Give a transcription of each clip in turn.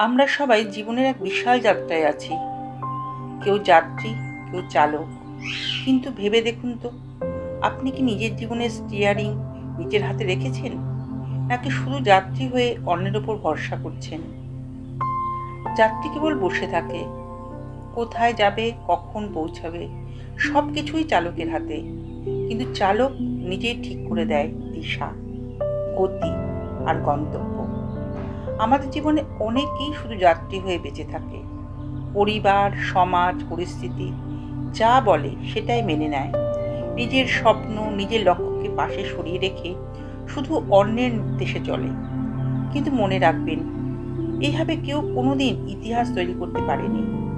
আমরা সবাই জীবনের এক বিশাল যাত্রায় আছি। কেউ যাত্রী, কেউ চালক। কিন্তু ভেবে দেখুন তো, আপনি কি নিজের জীবনের স্টিয়ারিং নিজের হাতে রেখেছেন? নাকি শুধু যাত্রী হয়ে অন্যের ওপর ভরসা করছেন? যাত্রী কেবল বসে থাকে। কোথায় যাবে, কখন পৌঁছাবে সব কিছুই চালকের হাতে। কিন্তু চালক নিজেই ঠিক করে দেয় দিশা, গতি আর গন্তব্য। আমাদের জীবনে অনেকেই শুধু যাত্রী হয়ে বেঁচে থাকে। পরিবার, সমাজ, পরিস্থিতি যা বলে সেটাই মেনে নেয়। নিজের স্বপ্ন, নিজের লক্ষ্যকে পাশে সরিয়ে রেখে শুধু অন্যের নির্দেশে চলে। কিন্তু মনে রাখবেন এইভাবে কেউ কোনোদিন ইতিহাস তৈরি করতে পারেনি।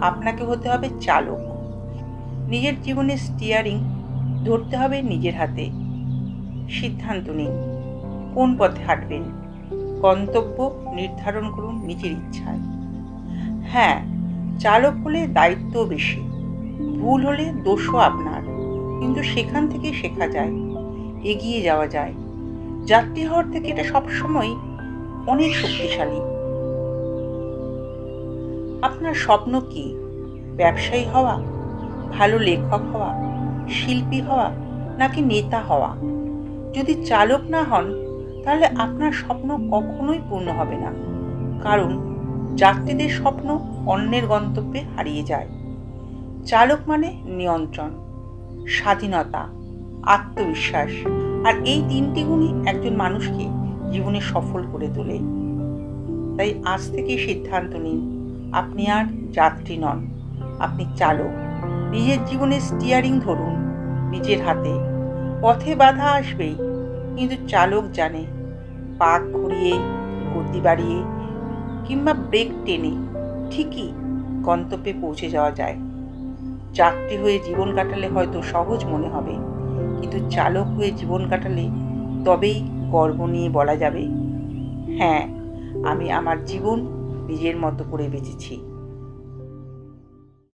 আপনাকে হতে হবে চালক। নিজের জীবনের স্টিয়ারিং ধরতে হবে নিজের হাতে। সিদ্ধান্ত নিন, কোন পথে হাঁটবেন। গন্তব্য নির্ধারণ করুন নিজের ইচ্ছায়। হ্যাঁ চালক হলে দায়িত্ব বেশি, ভুল হলে দোষও আপনার, কিন্তু সেখান থেকে শেখা যায়, এগিয়ে যাওয়া যায়। যাত্রী হওয়ার থেকে এটা সবসময় অনেক শক্তিশালী। আপনার স্বপ্ন কি? ব্যবসায়ী হওয়া, ভালো লেখক হওয়া, শিল্পী হওয়া, নাকি নেতা হওয়া? যদি চালক না হন তাহলে আপনার স্বপ্ন কখনোই পূর্ণ হবে না। কারণ যাত্রীদের স্বপ্ন অন্যের গন্তব্যে হারিয়ে যায়। চালক মানে নিয়ন্ত্রণ, স্বাধীনতা, আত্মবিশ্বাস, আর এই তিনটি গুণই একজন মানুষকে জীবনে সফল করে তোলে। তাই আজ থেকেই সিদ্ধান্ত নিন, আপনি আর যাত্রী নন, আপনি চালক। নিজের জীবনে স্টিয়ারিং ধরুন, নিজের হাতে। পথে বাধা আসবেই কিন্তু চালক জানে, পাক ঘুরিয়ে, গতি বাড়িয়ে কিংবা ব্রেক টেনে ঠিকই গন্তব্যে পৌঁছে যাওয়া যায়। যাত্রী হয়ে জীবন কাটালে হয়তো সহজ মনে হবে, কিন্তু চালক হয়ে জীবন কাটালে তবেই গর্ব নিয়ে বলা যাবে হ্যাঁ আমি আমার জীবন নিজের মতো করে বেঁচেছি।